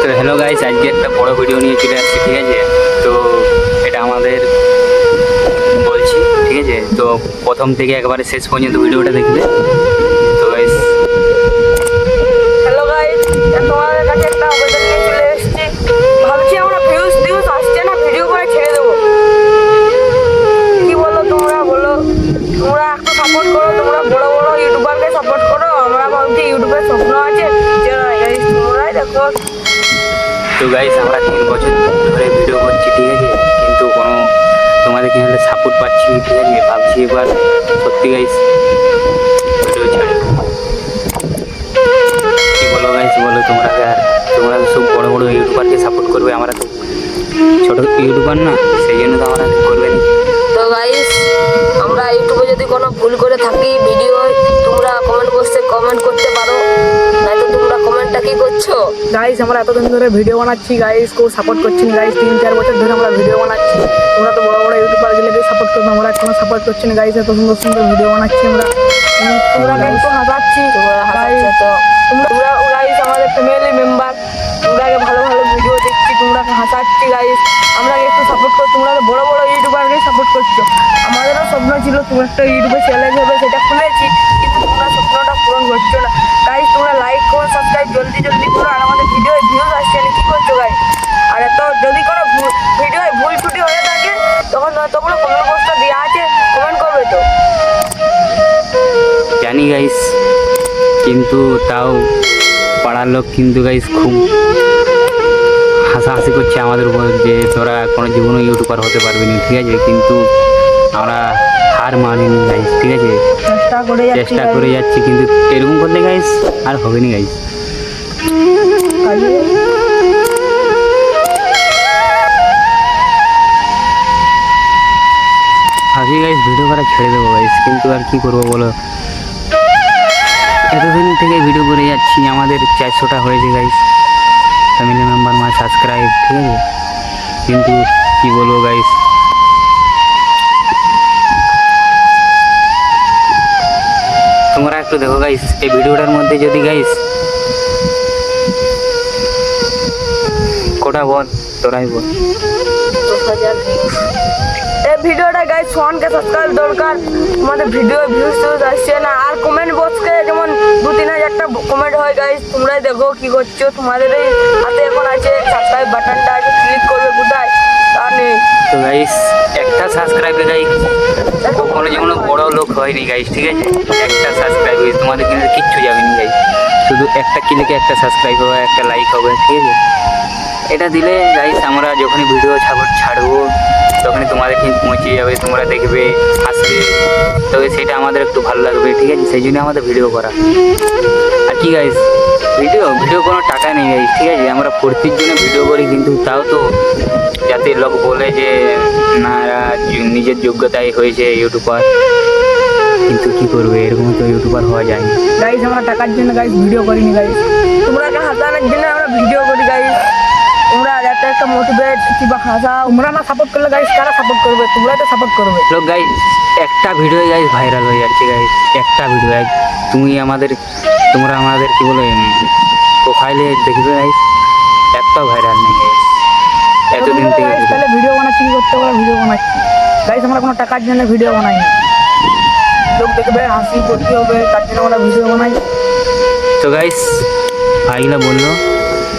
তো hello guys আজকে একটা বড় ভিডিও নিয়ে চলে আসছি, ঠিক আছে? তো এটা আমাদের বলছি, ঠিক আছে? তো প্রথম থেকে একবারে শেষ পর্যন্ত ভিডিওটা দেখবে। তো গাইস আমরা তিন বছর ধরে ভিডিও করছি, ঠিক আছে? কিন্তু কোনো তোমাদের চ্যানেলে সাপোর্ট পাচ্ছি, ঠিক আছে? ভাবছি এবার সত্যি গাইস ভিডিও ছেড়ে গাইস আমরা এতদিন ধরে ভিডিও বানাচ্ছি গাইস কেউ সাপোর্ট করছি না গাইস তিন চার বছর ধরে আমরা ভিডিও বানাচ্ছি। তোমরা তো বড় বড় ইউটিউবার গুলোকে সাপোর্ট করবে আমরা কোনো সাপোর্ট করছি না গাইস এত সুন্দর সুন্দর ভিডিও বানাচ্ছি আমরা। তোমরা হাসাচ্ছি? তোমরা গাইস আমাদের ফ্যামিলি মেম্বার তোমরাকে ভালো ভালো ভিডিও দেখছি তোমরাকে হাসাচ্ছি গাইস আমরা একটু সাপোর্ট করো তোমরা তো বড় বড় ইউটিউবারকে সাপোর্ট করছ। আমাদেরও স্বপ্ন ছিল তোমার একটা ইউটিউবে চ্যানেল হবে সেটা খুলেছি কিন্তু তোমরা স্বপ্নটা পূরণ করছ না। গাইস তোমরা লাইক করো সাবস্ক্রাইব জলদি জলদি করো আর আমাদের ভিডিও ভিউজ আসছে না কি করছ গাইস আর এত যদি কোনো ভিডিও ভুল ত্রুটি হয়ে থাকে তোমরা কমেন্ট বক্সটা দেওয়া আছে কমেন্ট করবে তো। জানি গাইস কিন্তু তাও পাড়ার লোক কিন্তু গাইস খুব হাসাহাসি করছে আমাদের উপর যে তোরা কোনো জীবনে ইউটিউবার হতে পারবি না ঠিক আছে? কিন্তু আমরা হার মানিনি গাইস ঠিক আছে? চেষ্টা করে যাচ্ছি করে যাচ্ছি কিন্তু এরকম করলে গাইস আর হবে না গাইস ভাবি গাইস ভিডিও করা ছেড়ে দেবো গাইস কিন্তু আর কি করব বলো? এতদিন থেকে ভিডিও করে যাচ্ছি, আমাদের চারশোটা হয়েছে গাইস ফ্যামিলি মেম্বার মা সাবস্ক্রাইব ঠিক আছে? কিন্তু কি বলব গাইস তোমরা একটু দেখো গাইস এই ভিডিওটার মধ্যে যদি গাইস কোটা বল, তোরাই বল। এই ভিডিওটা সাবস্ক্রাইব দরকার। আমাদের ভিডিও ভিউজ টিউজ আসছে না। আর কমেন্ট বক্সকে যেমন দু তিন হাজারটা কমেন্ট হয় গাইস তোমরাই দেখো কি করছ। তোমাদের হাতে এখন আছে সাবস্ক্রাইব বাটনটা আছে ক্লিক করবে কোথায়? তা নেই। তো গাইস একটা সাবস্ক্রাইবে গাইস কখনো যেমন বড় লোক হয়নি ঠিক আছে? একটা সাবস্ক্রাইব তোমাদের কিন্তু কিচ্ছু যাবে না গাইস শুধু একটা ক্লিকে একটা সাবস্ক্রাইব হবে, একটা লাইক হবে, ঠিক আছে? এটা দিলে গাইস আমরা যখনই ভিডিও ছাড়ব, ছাড়বো, তখনই তোমাদের কিন্তু পৌঁছে যাবে, তোমরা দেখবে, আসবে। তবে সেটা আমাদের একটু ভালো লাগবে, ঠিক আছে? সেই জন্য আমাদের ভিডিও করা। আর কি গাইস ভিডিও ভিডিও কোনো টাকা নেই গাইস ঠিক আছে? আমরা ফুর্তির জন্য ভিডিও করি, কিন্তু তাও তো যাতে লোক বলে যে, না, নিজের যোগ্যতায় হয়েছে ইউটিউবার কিন্তু কি করবে? এরকম তো ইউটিউবার হওয়া যায় না। গাইস আমরা টাকার জন্য গাইস ভিডিও করিনি গাইস তোমরাকে হাসানোর জন্য আমরা ভিডিও করি গাইস তোমরা যাতে একটা মোটিভেট কিংবা হাসা তোমরা না সাপোর্ট করলে গাইস কারা সাপোর্ট করবে? তোমরাই তো সাপোর্ট করবে। লোক গাইস একটা ভিডিও গাইস ভাইরাল হয়ে যাচ্ছে গাইস একটা ভিডিও গাইস তুমি আমাদের তোমরা আমাদের কি বলে প্রোফাইলে দেখবে গাইস একটা ভাইরাল নেই গাইস এতদিন থেকে তাহলে ভিডিও বানাচ্ছি কি করতে হবে? ভিডিও বানাচ্ছি। গাইস আমরা কোনো টাকার জন্য ভিডিও বানাই বানাইনি। লোক দেখবে হাসি করতে হবে তার জন্য আমরা ভিডিও বানাই তো গাইস ভাইগুলা বলল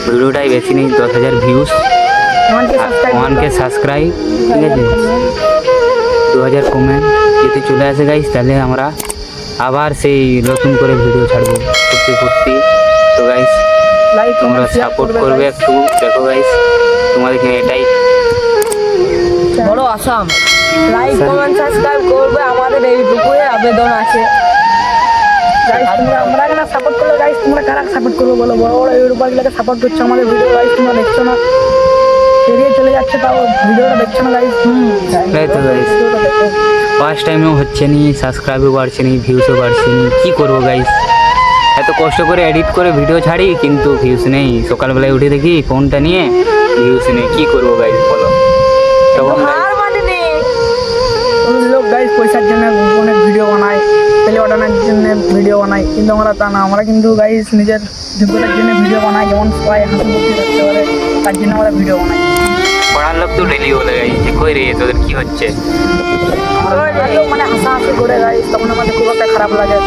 ভিডিওটাই বেশি নেই দশ হাজার ভিউজ ওয়ানকে সাবস্ক্রাইব ঠিক আছে? দু হাজার কমেন্ট যদি চলে আসে গাইস তাহলে আমরা আবার সেই নতুন করে ভিডিও ছাড়বো ফুর্তি ফুর্তি। তো গাইস তোমরা সাপোর্ট করবে একটু। দেখো গাইস তোমাদেরকে এটাই। বড় আসাম। লাইক। কমেন্ট সাবস্ক্রাইব করবে আমাদের এইটুকুই আবেদন আছে। আমরা না সাপোর্ট করলে গাইস তোমরা কারা সাপোর্ট করবে বলো? বড় বড় সাপোর্ট করছ আমাদের ভিডিও গাইস তোমরা দেখছ না? চলে যাচ্ছে তাও ভিডিওটা দেখছ না গাইস হুম। তো গাইস ফার্স্ট টাইমেও হচ্ছে নি সাবস্ক্রাইবও বাড়ছে নি ভিউসও বাড়ছে নি কী করব গাইস এত কষ্ট করে এডিট করে ভিডিও ছাড়ি কিন্তু ভিউস নেই। সকালবেলায় উঠে দেখি ফোনটা নিয়ে ভিউস নেই। কী করব গাইস বলো? তখন guys- লোক গাইস পয়সার জন্য অনেক ভিডিও বানায় পেলে বাটানোর জন্য ভিডিও বানাই কিন্তু আমরা তা না। আমরা কিন্তু গাইস নিজের যোগ্যতার জন্য ভিডিও বানাই যেমন সবাই হাসি মুখে রাখতে পারে তার জন্য আমরা ভিডিও বানাই। পড়ার লোক তো ডেলি বলে গাই যে কই রে তোদের কি হচ্ছে? মানে হাসা হাসাহাসি করে গাইস তখন আমাদের খুব একটা খারাপ লাগে।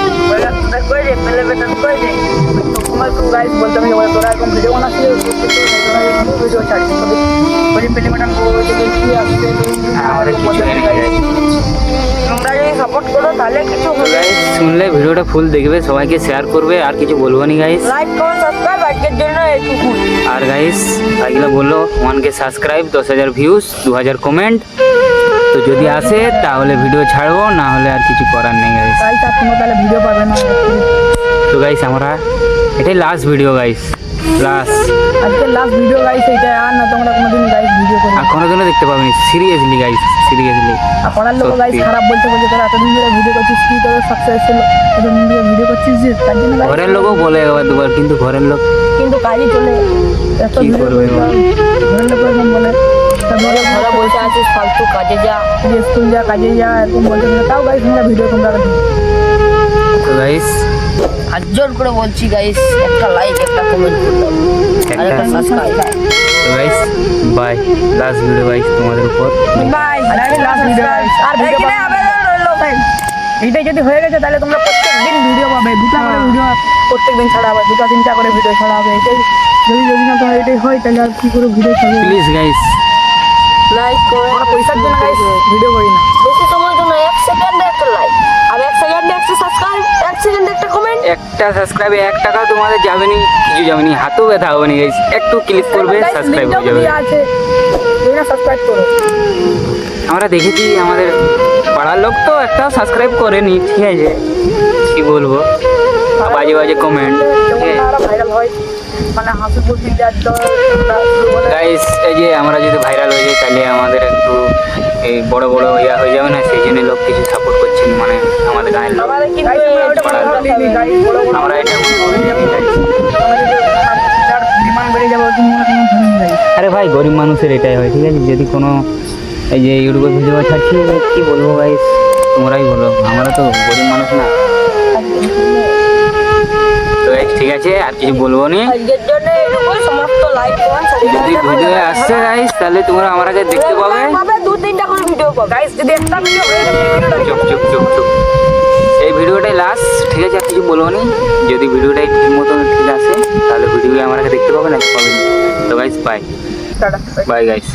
যদি সাপোর্ট করো তাহলে কিছু গাইস শুনলে ভিডিওটা ফুল দেখবে সবাইকে শেয়ার করবে আর কিছু বলব নি গাইস লাইক কমেন্ট সাবস্ক্রাইব আজকের জন্য এইটুকু আর গাইস আগলা বলল ওয়ানকে সাবস্ক্রাইব দশ হাজার ভিউজ দু হাজার কমেন্ট তো যদি আসে তাহলে ভিডিও ছাড়বো না হলে আর কিছু করার নেই গাইস তাহলে ভিডিও পাবে না। তো গাইস আমরা এটাই লাস্ট ভিডিও গাইস লাস্ট আজকে লাস্ট ভিডিও গাইস এটা আর না তোমরা কোনোদিন গাইস ভিডিও করো। আর কোনোদিনও দেখতে পাবেনি সিরিয়াসলি গাইস সিরিয়াসলি পাড়ার লোক গাইস খারাপ বলতে বলছে তোরা এতদিন ধরে ভিডিও করছিস কি তোদের সাকসেস ছিল? এতদিন ধরে ভিডিও করছিস যে তার জন্য ঘরের লোকও বলে একবার দুবার কিন্তু ঘরের লোক কিন্তু কাজই চলে। এত কি করবে ঘরের লোক এরকম বলে। তা ঘরে ঘরে আছিস ফালতু কাজে যা। যে স্কুল যা কাজে যা এরকম বলতে তাও গাইস তোমরা ভিডিও তোমরা তো গাইস হাত জোর করে বলছি গাইস একটা লাইক একটা কমেন্ট আর একটা সাবস্ক্রাইব তো guys bye last video guys তোমাদের উপর। বাই আর লাস্ট ভিডিও গাইস আর ভিডিও আবেদন এইটাই যদি হয়ে গেছে তাহলে তোমরা প্রত্যেকদিন ভিডিও পাবে। দুটা করে ভিডিও প্রত্যেক দিন ছাড়া হবে। দুটা তিনটা করে ভিডিও ছাড়া হবে। এটাই। যদি যদি না তোমার এটাই হয় তাহলে আর কি করে ভিডিও ছাড়বে? প্লিজ গাইস লাইক কমেন্ট পয়সার জন্য গাইস ভিডিও করি না। একটা সাবস্ক্রাইবে এক টাকা তোমাদের যাবে নি কিছু যাবে নি হাতও ব্যথা হবে নি গাইস একটু ক্লিক করবে সাবস্ক্রাইব হয়ে যাবে। আমরা দেখেছি আমাদের পাড়ার লোক তো একটা সাবস্ক্রাইব করে করেনি ঠিক আছে? কি বলব? বাজে বাজে কমেন্ট মানে গাইস এই যে আমরা যদি ভাইরাল হয়ে যাই তাহলে আমাদের একটু এই বড় বড় ইয়া হয়ে যাবে না? সেই জন্য লোক কিছু আমরা এটা আরে ভাই গরিব মানুষের এটাই হয় ঠিক আছে? যদি কোনো এই যে ইউটিউবে ভিডিও ছাড়ছি কি বলব ভাই তোমরাই বলো আমরা তো গরিব মানুষ না। তো ঠিক আছে আর কিছু বলব নি? আজকের জন্য এইটুকুই সমস্ত লাইক কমেন্ট যদি ভিডিও আসছে গাইস তাহলে তোমরা আমাকে দেখতে পাবে পাবে। দু তিনটা করে ভিডিও গাইস যদি একটা ভিডিও হয়ে যায় চুপ চুপ চুপ চুপ। এই ভিডিওটাই লাস্ট ঠিক আছে? আর কিছু বলব নি? যদি ভিডিওটাই ঠিক মতন ঠিক আসে তাহলে ভিডিও কাছে দেখতে পাবে না পাবেন। তো গাইস বাই বাই গাইস